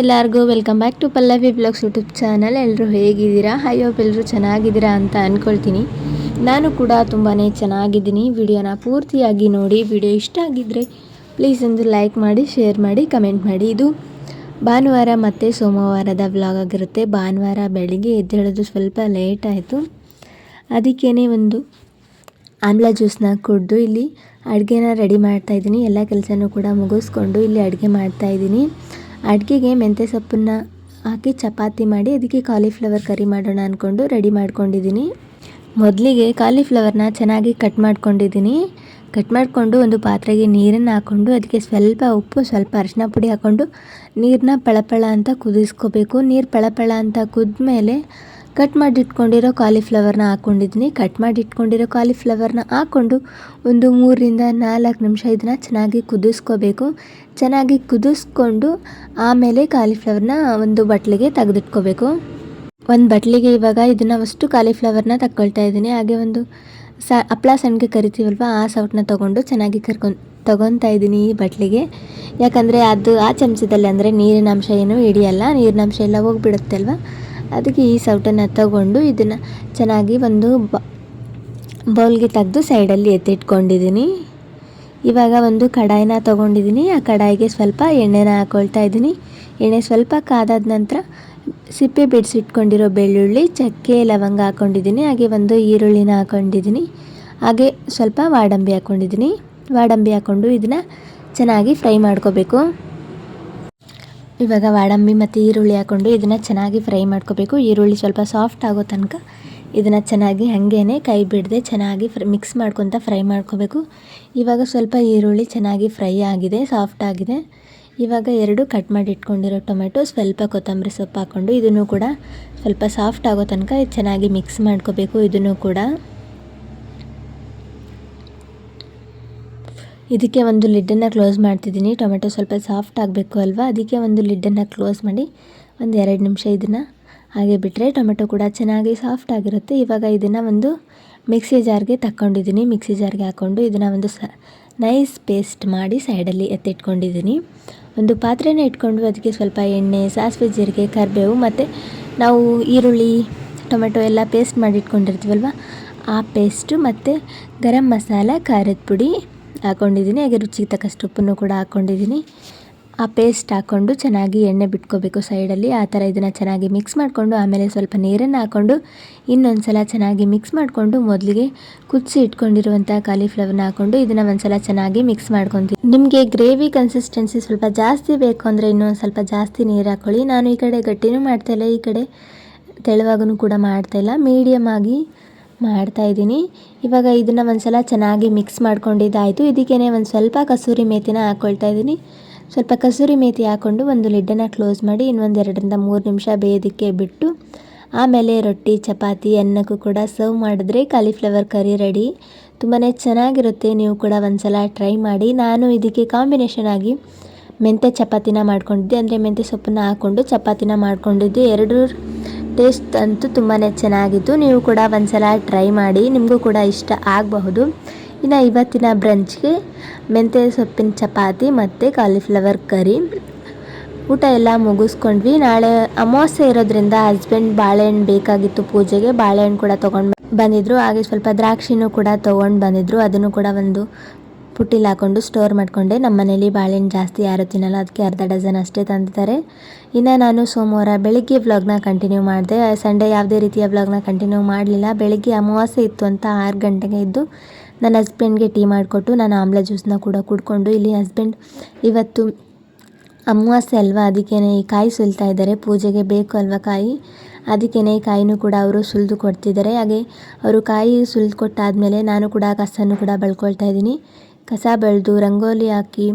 ಎಲ್ಲರಿಗೂ welcome back to Pallavi blogs YouTube channel. ಎಲ್ಲರೂ ಹೇಗಿದ್ದೀರಾ? ಹೋಪ್ ಎಲ್ಲರೂ ಚೆನ್ನಾಗಿದ್ದೀರಾ ಅಂತ ಅಂದ್ಕೊಳ್ತೀನಿ ನಾನು ಕೂಡ ತುಂಬಾ ಚೆನ್ನಾಗಿದ್ದೀನಿ. ವಿಡಿಯೋನ ಪೂರ್ತಿಯಾಗಿ ನೋಡಿ, ವಿಡಿಯೋ ಇಷ್ಟ ಆಗಿದ್ದರೆ ಪ್ಲೀಸ್ ಒಂದು ಲೈಕ್ ಮಾಡಿ ಶೇರ್ ಮಾಡಿ ಕಮೆಂಟ್ ಮಾಡಿ. ಇದು ಭಾನುವಾರ ಮತ್ತು ಸೋಮವಾರದ ವ್ಲಾಗ್ ಆಗಿರುತ್ತೆ. ಭಾನುವಾರ ಬೆಳಿಗ್ಗೆ ಎದ್ದೇಳೋದು ಸ್ವಲ್ಪ ಲೇಟ್ ಆಯಿತು. ಅದಕ್ಕೇ ಒಂದು ಆಮ್ಲ ಜ್ಯೂಸ್ನ ಕುಡಿದು ಇಲ್ಲಿ ಅಡುಗೆನ ರೆಡಿ ಮಾಡ್ತಾಯಿದ್ದೀನಿ ಎಲ್ಲ ಕೆಲಸನೂ ಕೂಡ ಮುಗಿಸ್ಕೊಂಡು ಇಲ್ಲಿ ಅಡುಗೆ ಮಾಡ್ತಾಯಿದ್ದೀನಿ ಅಡುಗೆಗೆ ಮೆಂತ್ಯ ಸೊಪ್ಪನ್ನು ಹಾಕಿ ಚಪಾತಿ ಮಾಡಿ ಅದಕ್ಕೆ ಕಾಲಿಫ್ಲವರ್ ಕರಿ ಮಾಡೋಣ ಅಂದ್ಕೊಂಡು ರೆಡಿ ಮಾಡ್ಕೊಂಡಿದ್ದೀನಿ ಮೊದಲಿಗೆ ಕಾಲಿಫ್ಲವರ್ನ ಚೆನ್ನಾಗಿ ಕಟ್ ಮಾಡ್ಕೊಂಡಿದ್ದೀನಿ ಕಟ್ ಮಾಡಿಕೊಂಡು ಒಂದು ಪಾತ್ರೆಗೆ ನೀರನ್ನು ಹಾಕ್ಕೊಂಡು ಅದಕ್ಕೆ ಸ್ವಲ್ಪ ಉಪ್ಪು, ಸ್ವಲ್ಪ ಅರಿಶಿನ ಪುಡಿ ಹಾಕ್ಕೊಂಡು ನೀರನ್ನ ಪಳಪಳ ಅಂತ ಕುದಿಸ್ಕೋಬೇಕು. ನೀರು ಪಳಪಳ ಅಂತ ಕುದ್ಮೇಲೆ ಕಟ್ ಮಾಡಿ ಇಟ್ಕೊಂಡಿರೋ ಕಾಲಿಫ್ಲವರ್ನ ಹಾಕ್ಕೊಂಡಿದ್ದೀನಿ ಕಟ್ ಮಾಡಿ ಇಟ್ಕೊಂಡಿರೋ ಕಾಲಿಫ್ಲವರ್ನ ಹಾಕ್ಕೊಂಡು ಒಂದು ಮೂರರಿಂದ ನಾಲ್ಕು ನಿಮಿಷ ಇದನ್ನು ಚೆನ್ನಾಗಿ ಕುದಿಸ್ಕೋಬೇಕು. ಚೆನ್ನಾಗಿ ಕುದಿಸ್ಕೊಂಡು ಆಮೇಲೆ ಕಾಲಿಫ್ಲವರ್ನ ಒಂದು ಬಟ್ಲಿಗೆ ತೆಗೆದಿಟ್ಕೋಬೇಕು. ಒಂದು ಬಟ್ಲಿಗೆ ಇವಾಗ ಇದನ್ನು ಅಷ್ಟು ಕಾಲಿಫ್ಲವರ್ನ ತಗೊಳ್ತಾ ಇದ್ದೀನಿ. ಹಾಗೆ ಒಂದು ಸ ಹಪ್ಳ ಸಣ್ಣಗೆ ಕರಿತೀವಲ್ವ, ಆ ಸೌಟನ್ನ ತೊಗೊಂಡು ಚೆನ್ನಾಗಿ ಕರ್ಕೊಂಡು ತೊಗೊತಾ ಇದ್ದೀನಿ ಈ ಬಟ್ಲಿಗೆ. ಯಾಕಂದರೆ ಅದು ಆ ಚಮಚದಲ್ಲಿ ಅಂದರೆ ನೀರಿನ ಅಂಶ ಏನು ಹಿಡಿಯಲ್ಲ, ನೀರಿನ ಅಂಶ ಎಲ್ಲ ಹೋಗಿಬಿಡುತ್ತೆ ಅಲ್ವಾ? ಅದಕ್ಕೆ ಈ ಸೌಟನ್ನು ತಗೊಂಡು ಇದನ್ನು ಚೆನ್ನಾಗಿ ಒಂದು ಬೌಲ್ಗೆ ತೆಗೆದು ಸೈಡಲ್ಲಿ ಎತ್ತಿಟ್ಕೊಂಡಿದ್ದೀನಿ ಇವಾಗ ಒಂದು ಕಡಾಯಿನ ತೊಗೊಂಡಿದ್ದೀನಿ ಆ ಕಡಾಯಿಗೆ ಸ್ವಲ್ಪ ಎಣ್ಣೆನ ಹಾಕ್ಕೊಳ್ತಾ ಇದ್ದೀನಿ ಎಣ್ಣೆ ಸ್ವಲ್ಪ ಕಾದಾದ ನಂತರ ಸಿಪ್ಪೆ ಬಿಡಿಸಿಟ್ಕೊಂಡಿರೋ ಬೆಳ್ಳುಳ್ಳಿ, ಚಕ್ಕೆ, ಲವಂಗ ಹಾಕ್ಕೊಂಡಿದ್ದೀನಿ ಹಾಗೆ ಒಂದು ಈರುಳ್ಳಿನ ಹಾಕ್ಕೊಂಡಿದ್ದೀನಿ ಹಾಗೆ ಸ್ವಲ್ಪ ವಾಡಂಬಿ ಹಾಕ್ಕೊಂಡಿದ್ದೀನಿ ವಾಡಂಬಿ ಹಾಕ್ಕೊಂಡು ಇದನ್ನು ಚೆನ್ನಾಗಿ ಫ್ರೈ ಮಾಡ್ಕೋಬೇಕು. ಇವಾಗ ವಾಡಂಬಿ ಮತ್ತು ಈರುಳ್ಳಿ ಹಾಕ್ಕೊಂಡು ಇದನ್ನು ಚೆನ್ನಾಗಿ ಫ್ರೈ ಮಾಡ್ಕೋಬೇಕು. ಈರುಳ್ಳಿ ಸ್ವಲ್ಪ ಸಾಫ್ಟ್ ಆಗೋ ತನಕ ಇದನ್ನು ಚೆನ್ನಾಗಿ ಹಾಗೇ ಕೈ ಬಿಡದೆ ಚೆನ್ನಾಗಿ ಫ್ರೈ ಮಿಕ್ಸ್ ಮಾಡ್ಕೊತ ಫ್ರೈ ಮಾಡ್ಕೋಬೇಕು. ಇವಾಗ ಸ್ವಲ್ಪ ಈರುಳ್ಳಿ ಚೆನ್ನಾಗಿ ಫ್ರೈ ಆಗಿದೆ ಸಾಫ್ಟ್ ಆಗಿದೆ. ಇವಾಗ ಎರಡು ಕಟ್ ಮಾಡಿ ಇಟ್ಕೊಂಡಿರೋ ಟೊಮೆಟೊ, ಸ್ವಲ್ಪ ಕೊತ್ತಂಬರಿ ಸೊಪ್ಪು ಹಾಕ್ಕೊಂಡು ಇದನ್ನು ಕೂಡ ಸ್ವಲ್ಪ ಸಾಫ್ಟ್ ಆಗೋ ತನಕ ಚೆನ್ನಾಗಿ ಮಿಕ್ಸ್ ಮಾಡ್ಕೋಬೇಕು. ಇದನ್ನು ಕೂಡ ಇದಕ್ಕೆ ಒಂದು ಲಿಡ್ಡನ್ನು ಕ್ಲೋಸ್ ಮಾಡ್ತಿದ್ದೀನಿ. ಟೊಮೆಟೊ ಸ್ವಲ್ಪ ಸಾಫ್ಟ್ ಆಗಬೇಕು ಅಲ್ವಾ? ಅದಕ್ಕೆ ಒಂದು ಲಿಡ್ಡನ್ನು ಕ್ಲೋಸ್ ಮಾಡಿ ಒಂದು ಎರಡು ನಿಮಿಷ ಇದನ್ನು ಹಾಗೆ ಬಿಟ್ಟರೆ ಟೊಮೆಟೊ ಕೂಡ ಚೆನ್ನಾಗಿ ಸಾಫ್ಟ್ ಆಗಿರುತ್ತೆ. ಇವಾಗ ಇದನ್ನು ಒಂದು ಮಿಕ್ಸಿ ಜಾರ್ಗೆ ತಕ್ಕೊಂಡಿದ್ದೀನಿ. ಮಿಕ್ಸಿ ಜಾರ್ಗೆ ಹಾಕ್ಕೊಂಡು ಇದನ್ನು ಒಂದು ಸ, ನೈಸ್ ಪೇಸ್ಟ್ ಮಾಡಿ ಸೈಡಲ್ಲಿ ಎತ್ತಿಟ್ಕೊಂಡಿದ್ದೀನಿ. ಒಂದು ಪಾತ್ರೆನ ಇಟ್ಕೊಂಡು ಅದಕ್ಕೆ ಸ್ವಲ್ಪ ಎಣ್ಣೆ, ಸಾಸಿವೆ ಜೀರಿಗೆ, ಕರಿಬೇವು ಮತ್ತು ನಾವು ಈರುಳ್ಳಿ, ಟೊಮೆಟೊ ಎಲ್ಲ ಪೇಸ್ಟ್ ಮಾಡಿ ಇಟ್ಕೊಂಡಿರ್ತೀವಲ್ವ? ಆ ಪೇಸ್ಟು ಮತ್ತು ಗರಂ ಮಸಾಲ, ಖಾರದ ಪುಡಿ ಹಾಕ್ಕೊಂಡಿದ್ದೀನಿ ಹಾಗೆ ರುಚಿಗೆ ತಕ್ಕಷ್ಟು ಉಪ್ಪನ್ನು ಕೂಡ ಹಾಕ್ಕೊಂಡಿದ್ದೀನಿ ಆ ಪೇಸ್ಟ್ ಹಾಕ್ಕೊಂಡು ಚೆನ್ನಾಗಿ ಎಣ್ಣೆ ಬಿಟ್ಕೋಬೇಕು ಸೈಡಲ್ಲಿ ಆ ಥರ ಇದನ್ನು ಚೆನ್ನಾಗಿ ಮಿಕ್ಸ್ ಮಾಡಿಕೊಂಡು ಆಮೇಲೆ ಸ್ವಲ್ಪ ನೀರನ್ನು ಹಾಕ್ಕೊಂಡು ಇನ್ನೊಂದು ಸಲ ಚೆನ್ನಾಗಿ ಮಿಕ್ಸ್ ಮಾಡಿಕೊಂಡು ಮೊದಲಿಗೆ ಕುದಿಸಿ ಇಟ್ಕೊಂಡಿರುವಂಥ ಕಾಲಿಫ್ಲವರ್ನ ಹಾಕ್ಕೊಂಡು ಇದನ್ನು ಒಂದು ಸಲ ಚೆನ್ನಾಗಿ ಮಿಕ್ಸ್ ಮಾಡ್ಕೊತೀನಿ ನಿಮಗೆ ಗ್ರೇವಿ ಕನ್ಸಿಸ್ಟೆನ್ಸಿ ಸ್ವಲ್ಪ ಜಾಸ್ತಿ ಬೇಕು ಅಂದರೆ ಇನ್ನೊಂದು ಸ್ವಲ್ಪ ಜಾಸ್ತಿ ನೀರು ಹಾಕ್ಕೊಳ್ಳಿ ನಾನು ಈ ಕಡೆ ಗಟ್ಟಿನೂ ಮಾಡ್ತಾಯಿಲ್ಲ ಈ ಕಡೆ ತೆಳುವಾಗೂ ಕೂಡ ಮಾಡ್ತಾಯಿಲ್ಲ ಮೀಡಿಯಮ್ ಆಗಿ ಮಾಡ್ತಾಯಿದ್ದೀನಿ ಇವಾಗ ಇದನ್ನು ಒಂದು ಸಲ ಚೆನ್ನಾಗಿ ಮಿಕ್ಸ್ ಮಾಡ್ಕೊಂಡಿದ್ದಾಯಿತು. ಇದಕ್ಕೇ ಒಂದು ಸ್ವಲ್ಪ ಕಸೂರಿ ಮೇಥಿನ ಹಾಕ್ಕೊಳ್ತಾ ಇದ್ದೀನಿ. ಸ್ವಲ್ಪ ಕಸೂರಿ ಮೇತಿ ಹಾಕ್ಕೊಂಡು ಒಂದು ಲಿಡ್ಡನ್ನು ಕ್ಲೋಸ್ ಮಾಡಿ ಇನ್ನೊಂದು ಎರಡರಿಂದ ಮೂರು ನಿಮಿಷ ಬೇಯೋದಕ್ಕೆ ಬಿಟ್ಟು, ಆಮೇಲೆ ರೊಟ್ಟಿ, ಚಪಾತಿ, ಅನ್ನಕ್ಕೂ ಕೂಡ ಸರ್ವ್ ಮಾಡಿದ್ರೆ ಕಾಲಿಫ್ಲವರ್ ಕರಿ ರೆಡಿ ತುಂಬಾ ಚೆನ್ನಾಗಿರುತ್ತೆ. ನೀವು ಕೂಡ ಒಂದು ಸಲ ಟ್ರೈ ಮಾಡಿ. ನಾನು ಇದಕ್ಕೆ ಕಾಂಬಿನೇಷನ್ ಆಗಿ ಮೆಂತ್ಯ ಚಪಾತಿನ ಮಾಡ್ಕೊಂಡಿದ್ದೆ. ಅಂದರೆ ಮೆಂತ್ಯ ಸೊಪ್ಪನ್ನ ಹಾಕ್ಕೊಂಡು ಚಪಾತಿನ ಮಾಡ್ಕೊಂಡಿದ್ದು. ಎರಡು ಟೇಸ್ಟ್ ಅಂತೂ ತುಂಬಾ ಚೆನ್ನಾಗಿತ್ತು. ನೀವು ಕೂಡ ಒಂದ್ಸಲ ಟ್ರೈ ಮಾಡಿ, ನಿಮಗೂ ಕೂಡ ಇಷ್ಟ ಆಗಬಹುದು. ಇನ್ನು ಇವತ್ತಿನ ಬ್ರಂಚ್ಗೆ ಮೆಂತ್ಯ ಸೊಪ್ಪಿನ ಚಪಾತಿ ಮತ್ತು ಕಾಲಿಫ್ಲವರ್ ಕರಿ ಊಟ ಎಲ್ಲ ಮುಗಿಸ್ಕೊಂಡ್ವಿ. ನಾಳೆ ಅಮಾವಾಸ್ಯೆ ಇರೋದ್ರಿಂದ ಹಸ್ಬೆಂಡ್ ಬಾಳೆಹಣ್ಣು ಬೇಕಾಗಿತ್ತು ಪೂಜೆಗೆ. ಬಾಳೆಹಣ್ಣು ಕೂಡ ತೊಗೊಂಡು ಬಂದಿದ್ದರು ಹಾಗೆ ಸ್ವಲ್ಪ ದ್ರಾಕ್ಷಿನೂ ಕೂಡ ತೊಗೊಂಡು ಬಂದಿದ್ದರು ಅದನ್ನು ಕೂಡ ಒಂದು ಪುಟ್ಟಿಲಿ ಹಾಕೊಂಡು ಸ್ಟೋರ್ ಮಾಡಿಕೊಂಡೆ. ನಮ್ಮ ಮನೇಲಿ ಬಾಳೆಹಣ್ಣು ಜಾಸ್ತಿ ಯಾರು ತಿನ್ನಲ್ಲ ಅದಕ್ಕೆ ಅರ್ಧ ಡಜನ್ ಅಷ್ಟೇ ತಂದಿದ್ದಾರೆ. ಇನ್ನು ನಾನು ಸೋಮವಾರ ಬೆಳಿಗ್ಗೆ ವ್ಲಾಗ್ನ ಕಂಟಿನ್ಯೂ ಮಾಡಿದೆ. ಸಂಡೇ ಯಾವುದೇ ರೀತಿಯ ವ್ಲಾಗ್ನ ಕಂಟಿನ್ಯೂ ಮಾಡಲಿಲ್ಲ. ಬೆಳಗ್ಗೆ ಅಮಾವಾಸ್ಯೆ ಇತ್ತು ಅಂತ ಆರು ಗಂಟೆಗೆ ಇದ್ದು ನನ್ನ ಹಸ್ಬೆಂಡ್ಗೆ ಟೀ ಮಾಡಿಕೊಟ್ಟು ನಾನು ಆಮ್ಲ ಜ್ಯೂಸನ್ನ ಕೂಡ ಕುಡ್ಕೊಂಡು ಇಲ್ಲಿ ಹಸ್ಬೆಂಡ್ ಇವತ್ತು ಅಮಾವಾಸ್ಯೆ ಅಲ್ವಾ, ಅದಕ್ಕೇ ಈ ಕಾಯಿ ಸುಲ್ತಾ ಇದ್ದಾರೆ. ಪೂಜೆಗೆ ಬೇಕು ಅಲ್ವಾ ಕಾಯಿ? ಅದಕ್ಕೇ ಕಾಯಿನೂ ಕೂಡ ಅವರು ಸುಲಿದು ಕೊಡ್ತಿದ್ದಾರೆ. ಹಾಗೆ ಅವರು ಕಾಯಿ ಸುಲಿದು ಕೊಟ್ಟಾದಮೇಲೆ ನಾನು ಕೂಡ ಕಸನ್ನು ಕೂಡ ಬಳ್ಕೊಳ್ತಾ ಇದ್ದೀನಿ. ಕಸ ಬೆಳೆದು ರಂಗೋಲಿ ಹಾಕಿ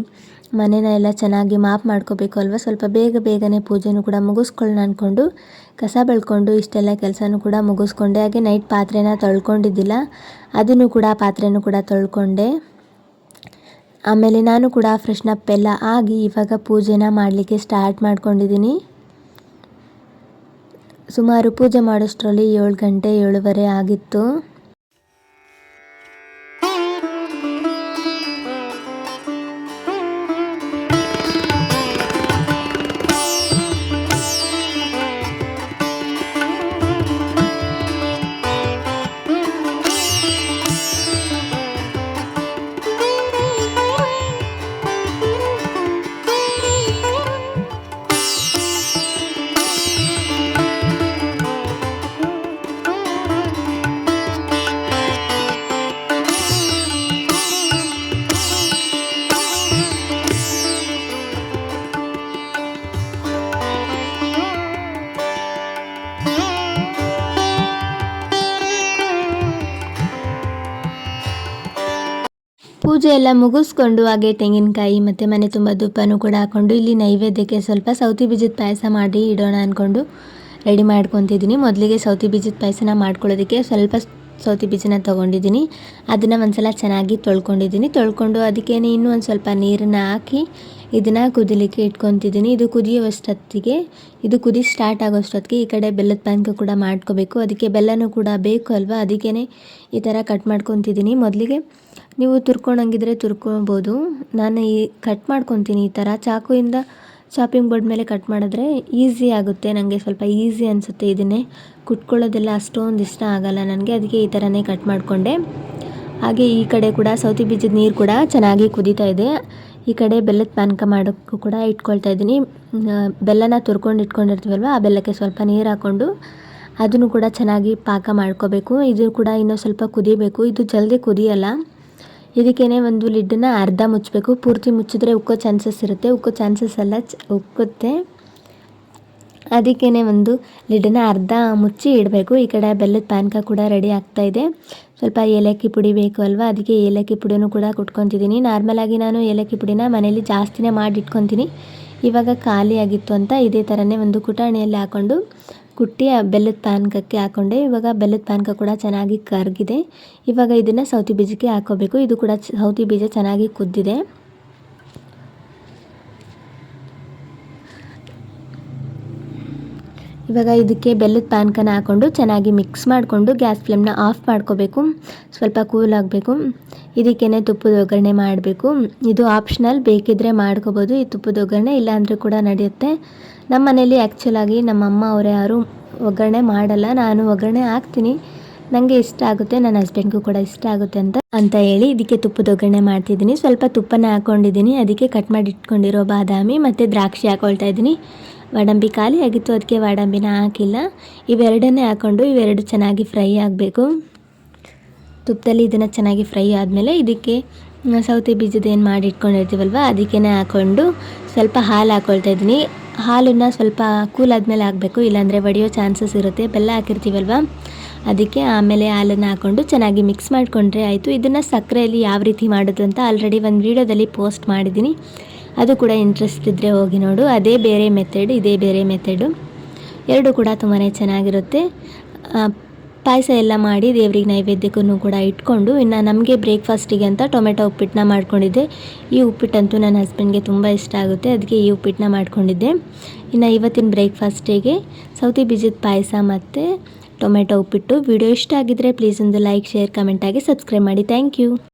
ಮನೇನ ಎಲ್ಲ ಚೆನ್ನಾಗಿ ಮಾಪ್ ಮಾಡ್ಕೋಬೇಕು ಅಲ್ವಾ? ಸ್ವಲ್ಪ ಬೇಗ ಬೇಗನೆ ಪೂಜೆನೂ ಕೂಡ ಮುಗಿಸ್ಕೊಳ್ಳೋಣ ಅಂದ್ಕೊಂಡು ಕಸ ಬೆಳ್ಕೊಂಡು ಇಷ್ಟೆಲ್ಲ ಕೆಲಸನೂ ಕೂಡ ಮುಗಿಸ್ಕೊಂಡೆ. ಹಾಗೆ ನೈಟ್ ಪಾತ್ರೆನ ತೊಳ್ಕೊಂಡಿದ್ದಿಲ್ಲ. ಅದನ್ನು ಕೂಡ ಪಾತ್ರೆನೂ ಕೂಡ ತೊಳ್ಕೊಂಡೆ. ಆಮೇಲೆ ನಾನು ಕೂಡ ಫ್ರೆಶ್ನಪ್ ಎಲ್ಲ ಆಗಿ ಇವಾಗ ಪೂಜೆನ ಮಾಡಲಿಕ್ಕೆ ಸ್ಟಾರ್ಟ್ ಮಾಡ್ಕೊಂಡಿದ್ದೀನಿ. ಸುಮಾರು ಪೂಜೆ ಮಾಡೋಷ್ಟರಲ್ಲಿ ಏಳು ಗಂಟೆ ಏಳುವರೆ ಆಗಿತ್ತು. ಪೂಜೆ ಎಲ್ಲ ಮುಗಿಸ್ಕೊಂಡು ಹಾಗೆ ತೆಂಗಿನಕಾಯಿ ಮತ್ತು ಮನೆ ತುಂಬ ಧೂಪನೂ ಕೂಡ ಹಾಕ್ಕೊಂಡು ಇಲ್ಲಿ ನೈವೇದ್ಯಕ್ಕೆ ಸ್ವಲ್ಪ ಸೌತಿ ಬೀಜದ ಪಾಯಸ ಮಾಡಿ ಇಡೋಣ ಅಂದ್ಕೊಂಡು ರೆಡಿ ಮಾಡ್ಕೊತಿದ್ದೀನಿ. ಮೊದಲಿಗೆ ಸೌತಿ ಬೀಜದ ಪಾಯಸನ ಮಾಡ್ಕೊಳ್ಳೋದಕ್ಕೆ ಸ್ವಲ್ಪ ಸೌತಿ ಬೀಜನ ತೊಗೊಂಡಿದ್ದೀನಿ. ಅದನ್ನು ಒಂದ್ಸಲ ಚೆನ್ನಾಗಿ ತೊಳ್ಕೊಂಡಿದ್ದೀನಿ. ತೊಳ್ಕೊಂಡು ಅದಕ್ಕೇನೆ ಇನ್ನೂ ಒಂದು ಸ್ವಲ್ಪ ನೀರನ್ನು ಹಾಕಿ ಇದನ್ನು ಕುದಿಲಿಕ್ಕೆ ಇಟ್ಕೊತಿದ್ದೀನಿ. ಇದು ಕುದಿಯುವಷ್ಟೊತ್ತಿಗೆ, ಇದು ಕುದಿ ಸ್ಟಾರ್ಟ್ ಆಗೋಷ್ಟೊತ್ತಿಗೆ ಈ ಕಡೆ ಬೆಲ್ಲದ ಪಾನಕ ಕೂಡ ಮಾಡ್ಕೋಬೇಕು. ಅದಕ್ಕೆ ಬೆಲ್ಲನೂ ಕೂಡ ಬೇಕು ಅಲ್ವಾ? ಅದಕ್ಕೇ ಈ ಥರ ಕಟ್ ಮಾಡ್ಕೊತಿದ್ದೀನಿ. ಮೊದಲಿಗೆ ನೀವು ತುರ್ಕೊಂಡಂಗಿದ್ರೆ ತುರ್ಕೊಬೋದು. ನಾನು ಈ ಕಟ್ ಮಾಡ್ಕೊತೀನಿ ಈ ಥರ ಚಾಕುಯಿಂದ ಚಾಪಿಂಗ್ ಬೋರ್ಡ್ ಮೇಲೆ ಕಟ್ ಮಾಡಿದ್ರೆ ಈಸಿ ಆಗುತ್ತೆ. ನನಗೆ ಸ್ವಲ್ಪ ಈಸಿ ಅನಿಸುತ್ತೆ ಇದನ್ನೇ. ಕುಟ್ಕೊಳ್ಳೋದೆಲ್ಲ ಅಷ್ಟೊಂದು ಇಷ್ಟ ಆಗಲ್ಲ ನನಗೆ. ಅದಕ್ಕೆ ಈ ಥರನೇ ಕಟ್ ಮಾಡಿಕೊಂಡೆ. ಹಾಗೆ ಈ ಕಡೆ ಕೂಡ ಸೌತಿ ಬೀಜದ ನೀರು ಕೂಡ ಚೆನ್ನಾಗಿ ಕುದೀತಾ ಇದೆ. ಈ ಕಡೆ ಬೆಲ್ಲದ ಪಾನಕ ಮಾಡೋಕ್ಕೂ ಕೂಡ ಇಟ್ಕೊಳ್ತಾ ಇದ್ದೀನಿ. ಬೆಲ್ಲನ ತುರ್ಕೊಂಡು ಇಟ್ಕೊಂಡಿರ್ತೀವಲ್ವ, ಆ ಬೆಲ್ಲಕ್ಕೆ ಸ್ವಲ್ಪ ನೀರು ಹಾಕ್ಕೊಂಡು ಅದನ್ನು ಕೂಡ ಚೆನ್ನಾಗಿ ಪಾಕ ಮಾಡ್ಕೋಬೇಕು. ಇದು ಕೂಡ ಇನ್ನೂ ಸ್ವಲ್ಪ ಕುದಿಬೇಕು. ಇದು ಜಲ್ದಿ ಕುದಿಯಲ್ಲ. ಇದಕ್ಕೇನೆ ಒಂದು ಲಿಡ್ಡನ್ನ ಅರ್ಧ ಮುಚ್ಚಬೇಕು. ಪೂರ್ತಿ ಮುಚ್ಚಿದ್ರೆ ಉಕ್ಕೋ ಚಾನ್ಸಸ್ ಇರುತ್ತೆ. ಉಕ್ಕೋ ಚಾನ್ಸಸ್ ಎಲ್ಲ ಉಕ್ಕುತ್ತೆ. ಅದಕ್ಕೇನೆ ಒಂದು ಲಿಡ್ಡನ್ನ ಅರ್ಧ ಮುಚ್ಚಿ ಇಡಬೇಕು. ಈ ಕಡೆ ಬೆಲ್ಲದ ಪ್ಯಾನ್ಕ ಕೂಡ ರೆಡಿ ಆಗ್ತಾ ಇದೆ. ಸ್ವಲ್ಪ ಏಲಕ್ಕಿ ಪುಡಿ ಬೇಕು ಅಲ್ವಾ? ಅದಕ್ಕೆ ಏಲಕ್ಕಿ ಪುಡಿನೂ ಕೂಡ ಕುಟ್ಕೊತಿದ್ದೀನಿ. ನಾರ್ಮಲಾಗಿ ನಾನು ಏಲಕ್ಕಿ ಪುಡಿನ ಮನೇಲಿ ಜಾಸ್ತಿನೇ ಮಾಡಿ ಇಟ್ಕೊತೀನಿ ಇವಾಗ ಖಾಲಿ ಆಗಿತ್ತು ಅಂತ ಇದೇ ಥರನೇ ಒಂದು ಕುಟಾಣಿಯಲ್ಲಿ ಹಾಕ್ಕೊಂಡು ಕುಟ್ಟಿ ಆ ಬೆಲ್ಲದ ಪಾನಕಕ್ಕೆ ಹಾಕ್ಕೊಂಡೆ ಇವಾಗ ಬೆಲ್ಲದ ಪಾನಕ ಕೂಡ ಚೆನ್ನಾಗಿ ಕರಗಿದೆ ಇವಾಗ ಇದನ್ನು ಸೌತಿ ಬೀಜಕ್ಕೆ ಹಾಕೋಬೇಕು. ಇದು ಕೂಡ ಸೌತಿ ಬೀಜ ಚೆನ್ನಾಗಿ ಕುದ್ದಿದೆ. ಇವಾಗ ಇದಕ್ಕೆ ಬೆಲ್ಲದ ಪಾನಕನ ಹಾಕ್ಕೊಂಡು ಚೆನ್ನಾಗಿ ಮಿಕ್ಸ್ ಮಾಡಿಕೊಂಡು ಗ್ಯಾಸ್ ಫ್ಲೇಮ್ನ ಆಫ್ ಮಾಡ್ಕೋಬೇಕು. ಸ್ವಲ್ಪ ಕೂಲ್ ಆಗಬೇಕು. ಇದಕ್ಕೇನೆ ತುಪ್ಪದ ಒಗ್ಗರಣೆ ಮಾಡಬೇಕು. ಇದು ಆಪ್ಷನಲ್. ಬೇಕಿದ್ದರೆ ಮಾಡ್ಕೋಬೋದು. ಈ ತುಪ್ಪದ ಒಗ್ಗರಣೆ ಇಲ್ಲಾಂದರೆ ಕೂಡ ನಡೆಯುತ್ತೆ. ನಮ್ಮ ಮನೇಲಿ ಆ್ಯಕ್ಚುಲಾಗಿ ನಮ್ಮಮ್ಮ ಅವರು ಯಾರು ಒಗ್ಗರಣೆ ಮಾಡಲ್ಲ. ನಾನು ಒಗ್ಗರಣೆ ಹಾಕ್ತೀನಿ. ನನಗೆ ಇಷ್ಟ ಆಗುತ್ತೆ, ನನ್ನ ಹಸ್ಬೆಂಡ್ಗೂ ಕೂಡ ಇಷ್ಟ ಆಗುತ್ತೆ ಅಂತ ಅಂತ ಹೇಳಿ ಇದಕ್ಕೆ ತುಪ್ಪದ ಒಗ್ಗರಣೆ ಮಾಡ್ತಿದ್ದೀನಿ. ಸ್ವಲ್ಪ ತುಪ್ಪನ ಹಾಕ್ಕೊಂಡಿದ್ದೀನಿ ಅದಕ್ಕೆ ಕಟ್ ಮಾಡಿ ಇಟ್ಕೊಂಡಿರೋ ಬಾದಾಮಿ ಮತ್ತು ದ್ರಾಕ್ಷಿ ಹಾಕ್ಕೊಳ್ತಾ ಇದ್ದೀನಿ. ವಾಡಂಬಿ ಖಾಲಿ ಆಗಿತ್ತು ಅದಕ್ಕೆ ವಾಡಂಬಿನ ಹಾಕಿಲ್ಲ. ಇವೆರಡನ್ನೇ ಹಾಕ್ಕೊಂಡು ಇವೆರಡು ಚೆನ್ನಾಗಿ ಫ್ರೈ ಆಗಬೇಕು. ತುಪ್ಪದಲ್ಲಿ ಇದನ್ನು ಚೆನ್ನಾಗಿ ಫ್ರೈ ಆದಮೇಲೆ ಇದಕ್ಕೆ ಸೌತೆ ಬೀಜದ ಏನು ಮಾಡಿ ಇಟ್ಕೊಂಡಿರ್ತೀವಲ್ವ ಅದಕ್ಕೇ ಹಾಕ್ಕೊಂಡು ಸ್ವಲ್ಪ ಹಾಲು ಹಾಕ್ಕೊಳ್ತಾ ಇದ್ದೀನಿ. ಹಾಲನ್ನು ಸ್ವಲ್ಪ ಕೂಲ್ ಆದಮೇಲೆ ಹಾಕಬೇಕು, ಇಲ್ಲಾಂದರೆ ಒಡೆಯೋ ಚಾನ್ಸಸ್ ಇರುತ್ತೆ. ಬೆಲ್ಲ ಹಾಕಿರ್ತೀವಲ್ವ? ಅದಕ್ಕೆ ಆಮೇಲೆ ಹಾಲನ್ನು ಹಾಕ್ಕೊಂಡು ಚೆನ್ನಾಗಿ ಮಿಕ್ಸ್ ಮಾಡಿಕೊಂಡ್ರೆ ಆಯಿತು. ಇದನ್ನು ಸಕ್ಕರೆಯಲ್ಲಿ ಯಾವ ರೀತಿ ಮಾಡೋದು ಅಂತ ಆಲ್ರೆಡಿ ಒಂದು ವೀಡಿಯೋದಲ್ಲಿ ಪೋಸ್ಟ್ ಮಾಡಿದ್ದೀನಿ. ಅದು ಕೂಡ ಇಂಟ್ರೆಸ್ಟ್ ಇದ್ದರೆ ಹೋಗಿ ನೋಡು. ಅದೇ ಬೇರೆ ಮೆಥಡ್ ಇದೇ ಬೇರೆ ಮೆಥಡು ಎರಡು ಕೂಡ ತುಂಬಾ ಚೆನ್ನಾಗಿರುತ್ತೆ. ಪಾಯಸ ಎಲ್ಲ ಮಾಡಿ ದೇವ್ರಿಗೆ ನೈವೇದ್ಯಕ್ಕೂ ಕೂಡ ಇಟ್ಕೊಂಡು ಇನ್ನು ನಮಗೆ ಬ್ರೇಕ್ಫಾಸ್ಟಿಗೆ ಅಂತ ಟೊಮೆಟೊ ಉಪ್ಪಿಟ್ಟನ್ನ ಮಾಡ್ಕೊಂಡಿದ್ದೆ. ಈ ಉಪ್ಪಿಟ್ಟಂತೂ ನನ್ನ ಹಸ್ಬೆಂಡ್ಗೆ ತುಂಬ ಇಷ್ಟ ಆಗುತ್ತೆ, ಅದಕ್ಕೆ ಈ ಉಪ್ಪಿಟ್ಟನ್ನ ಮಾಡ್ಕೊಂಡಿದ್ದೆ. ಇನ್ನು ಇವತ್ತಿನ ಬ್ರೇಕ್ಫಾಸ್ಟಿಗೆ ಸೌತಿ ಬೀಜದ ಪಾಯಸ ಮತ್ತು ಟೊಮೆಟೊ ಉಪ್ಪಿಟ್ಟು. ವಿಡಿಯೋ ಇಷ್ಟ ಆಗಿದ್ದರೆ ಪ್ಲೀಸ್ ಒಂದು ಲೈಕ್, ಶೇರ್ ಕಮೆಂಟಾಗಿ ಸಬ್ಸ್ಕ್ರೈಬ್ ಮಾಡಿ. Thank you.